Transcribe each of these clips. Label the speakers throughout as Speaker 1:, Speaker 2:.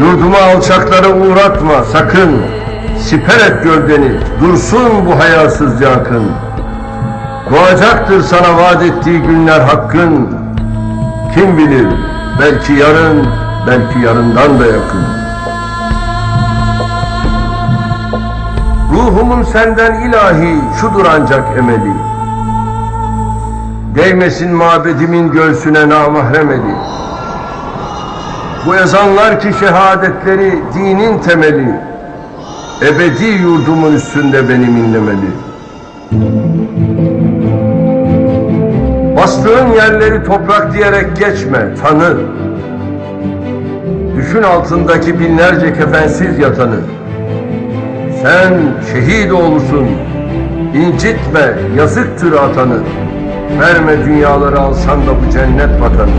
Speaker 1: Yurdumu alçaklara uğratma sakın. Siper et gövdeni, dursun bu hayasızca akın. Doğacaktır sana vaat ettiği günler hakkın. Kim bilir, belki yarın, belki yarından da yakın. Ruhumun senden ilahi şudur ancak emeli. Değmesin mabedimin göğsüne namahrem eli. Bu ezanlar ki şehadetleri dinin temeli. Ebedi yurdumun üstünde benim inlemeli. Bastığın yerleri toprak diyerek geçme, tanı. Düşün altındaki binlerce kefensiz yatanı. Sen şehit olursun, incitme, yazıktır atanı. Verme dünyaları alsan da bu cennet vatanı.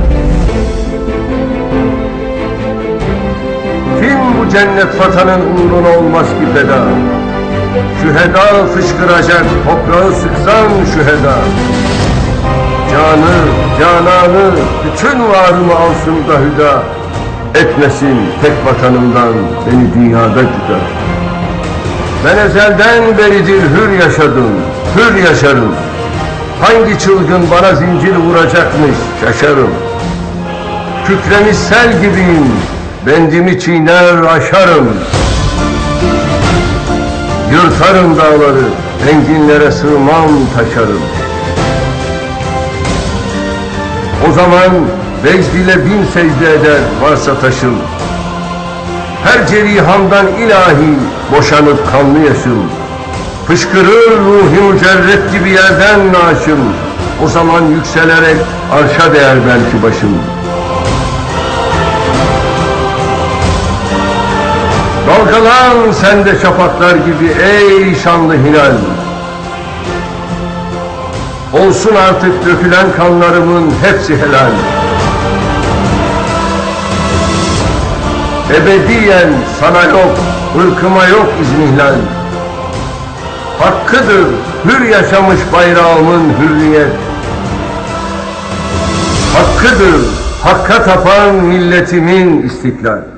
Speaker 1: Cennet vatanın uğruna olmaz ki feda? Şüheda fışkıracak, toprağı sıksan şüheda. Canı, cananı, bütün varımı alsın da hüda. Etmesin tek vatanımdan beni dünyada cüda. Ben ezelden beridir hür yaşadım, hür yaşarım. Hangi çılgın bana zincir vuracakmış şaşarım. Kükremiş sel gibiyim, bendimi çiğner aşarım. Yırtarım dağları, enginlere sığmam taşarım. O zaman vecd ile bin secde eder varsa taşım. Her cerihamdan ilahi boşanıp kanlı yaşım. Fışkırır ruhi mücerret gibi yerden naşım. O zaman yükselerek arşa değer belki başım. Dalgalan sen de şafaklar gibi ey şanlı hilal. Olsun artık dökülen kanlarımın hepsi helal. Ebediyen sana yok, ırkıma yok iznihlal. Hakkıdır hür yaşamış bayrağımın hürriyet. Hakkıdır hakka tapan milletimin istiklal.